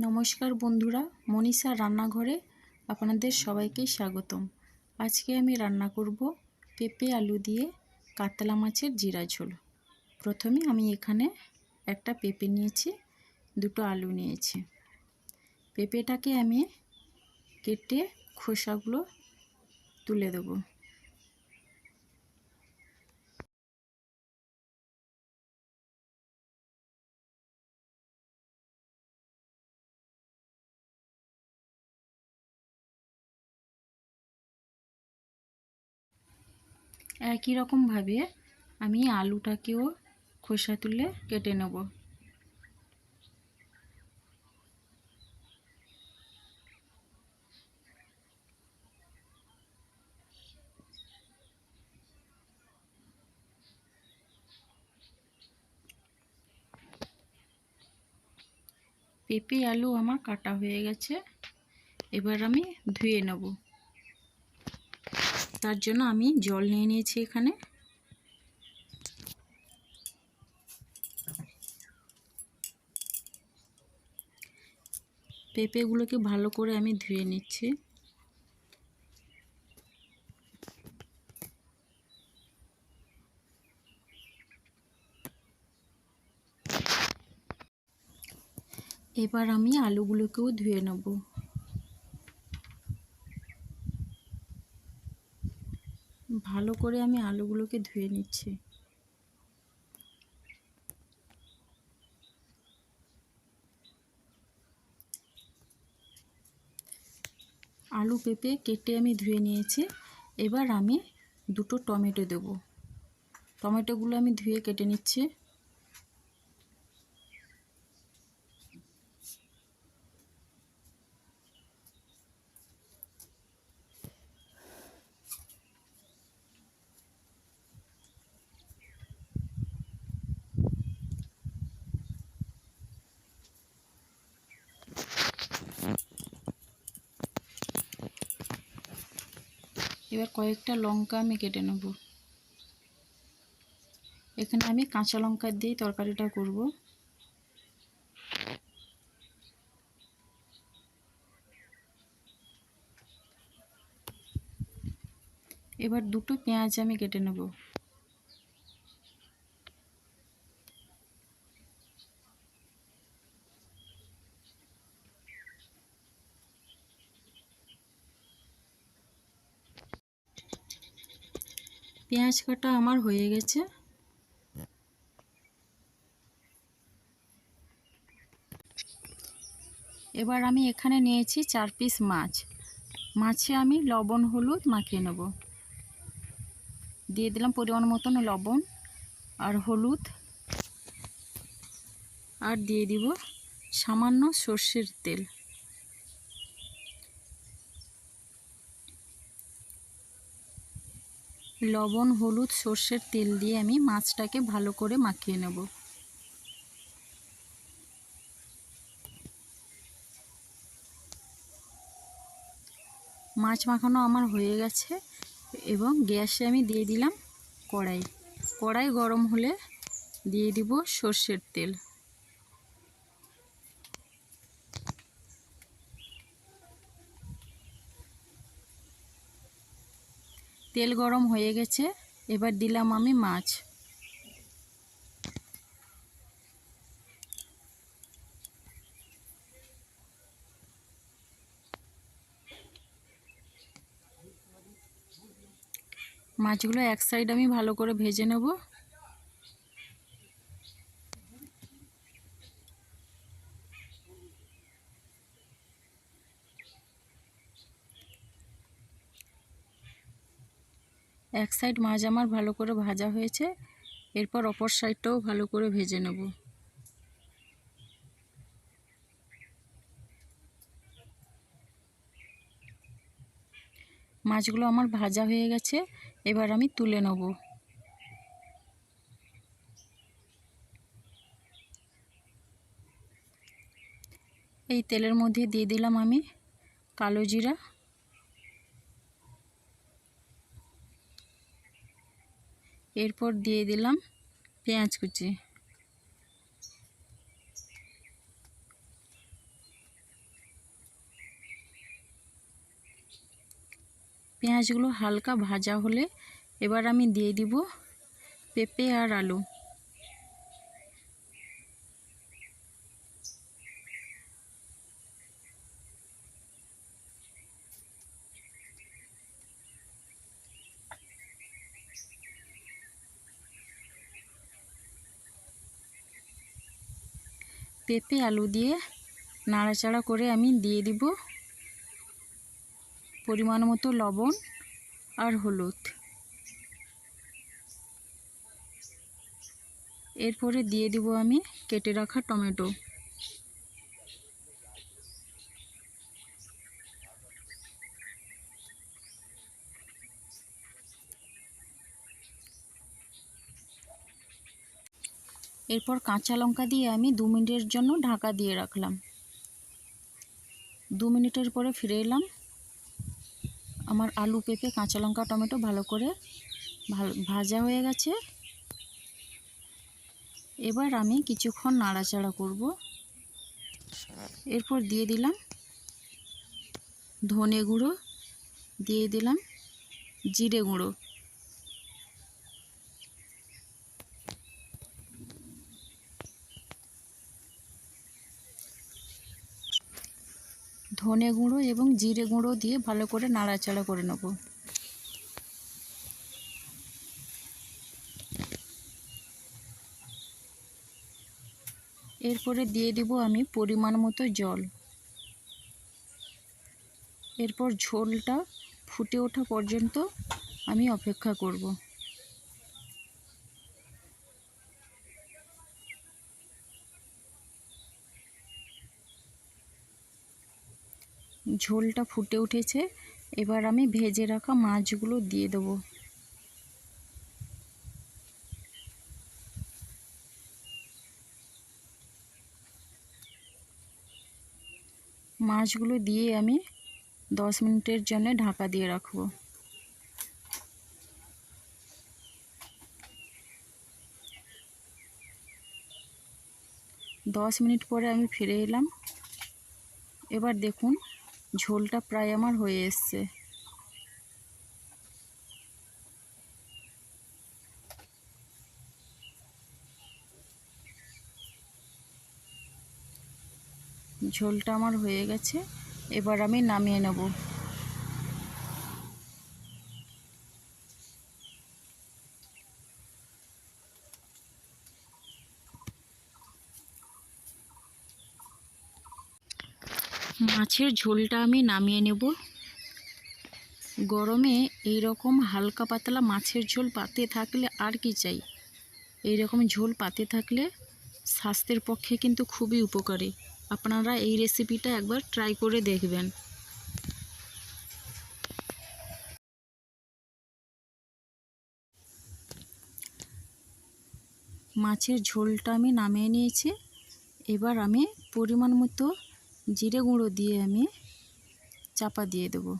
নমস্কার বন্ধুরা মনীষা রান্নাঘরে আপনাদের সবাইকে স্বাগতম। আজকে আমি রান্না করব পেঁপে আলু দিয়ে কাতলা মাছের জিরা ঝোল। প্রথমে আমি এখানে একটা পেঁপে নিয়েছি, দুটো আলু নিয়েছি। পেঁপেটাকে আমি কেটে খোসাগুলো তুলে দেবো। একই রকমভাবে আমি আলুটাকেও খোসা তুলে কেটে নেব। পেঁপে, আলু আমার কাটা হয়ে গেছে। এবার আমি ধুয়ে নেব। তার জন্য আমি জল নিয়ে নিয়েছি এখানে। পেঁপেগুলোকে ভালো করে আমি ধুয়ে নিচ্ছি। এবার আমি আলুগুলোকেও ধুয়ে নেব ভালো করে আমি আলুগুলোকে ধুয়ে নিচ্ছি। আলু পেঁপে কেটে আমি ধুয়ে নিয়েছি। এবার আমি দুটো টমেটো দেব। টমেটোগুলো আমি ধুয়ে কেটে নিচ্ছি। এবার কয়েকটা লঙ্কা আমি কেটে নেব। এখানে আমি কাঁচা লঙ্কা দিয়ে তরকারিটা করব। এবার দুটো পেঁয়াজ আমি কেটে নেব। পেঁয়াজ কাটা আমার হয়ে গেছে। এবার আমি এখানে নিয়েছি চার পিস মাছ। মাছে আমি লবণ, হলুদ মাখিয়ে নেব। দিয়ে দিলাম পরিমাণ মতন লবণ আর হলুদ। আর দিয়ে দিব সামান্য সর্ষের তেল। লবণ, হলুদ, সর্ষের তেল দিয়ে আমি মাছটাকে ভালো করে মাখিয়ে নেব। মাছ মাখানো আমার হয়ে গেছে এবং গ্যাসে আমি দিয়ে দিলাম কড়াই। কড়াই গরম হলে দিয়ে দিব সর্ষের তেল। তেল গরম হয়ে গেছে, এবার দিলাম আমি মাছ। মাছগুলো এক সাইড আমি ভালো করে ভেজে নেব। এক সাইড মাছ আমার ভালো করে ভাজা হয়েছে। এরপর অপর সাইডটাও ভালো করে ভেজে নেব। মাছগুলো আমার ভাজা হয়ে গেছে, এবার আমি তুলে নেব। এই তেলের মধ্যে দিয়ে দিলাম আমি কালো জিরা। এরপর দিয়ে দিলাম পেঁয়াজ কুচি। পেঁয়াজগুলো হালকা ভাজা হলে এবার আমি দিয়ে দিব পেঁপে আর আলু। পেঁপে আলু দিয়ে নাড়াচাড়া করে আমি দিয়ে দিব পরিমাণ মতো লবণ আর হলুদ। এরপরে দিয়ে দিব আমি কেটে রাখা টমেটো। এরপর কাঁচা লঙ্কা দিয়ে আমি দু মিনিটের জন্য ঢাকা দিয়ে রাখলাম। দু মিনিটের পরে ফিরে এলাম। আমার আলু পেঁপে, কাঁচা লঙ্কা, টমেটো ভালো করে ভাজা হয়ে গেছে। এবার আমি কিছুক্ষণ নাড়াচাড়া করব। এরপর দিয়ে দিলাম ধনে গুঁড়ো, দিয়ে দিলাম জিরে গুঁড়ো। ধনে গুঁড়ো এবং জিরে গুঁড়ো দিয়ে ভালো করে নাড়াচাড়া করে নেব। এরপরে দিয়ে দিব আমি পরিমাণ মতো জল। এরপর ঝোলটা ফুটে ওঠা পর্যন্ত আমি অপেক্ষা করব। ঝোলটা ফুটে উঠেছে। এবার আমি ভেজে রাখা মাছগুলো দিয়ে দেবো। মাছগুলো দিয়ে আমি দশ মিনিটের জন্য ঢাকা দিয়ে রাখব। দশ মিনিট পরে আমি ফিরে এলাম। এবার দেখুন ঝোলটা প্রায় আমার হয়ে এসছে। ঝোলটা আমার হয়ে গেছে। এবার আমি নামিয়ে নেব। মাছের ঝোলটা আমি নামিয়ে নেব। গরমে এই রকম হালকা পাতলা মাছের ঝোল পাতে থাকলে আর কি চাই? এই রকম ঝোল পাতে থাকলে স্বাস্থ্যের পক্ষে কিন্তু খুবই উপকারী। আপনারা এই রেসিপিটা একবার ট্রাই করে দেখবেন। মাছের ঝোলটা আমি নামিয়ে নিয়েছি। এবার আমি পরিমাণ মতো জিরে গুঁড়ো দিয়ে আমি চাপা দিয়ে দেবো।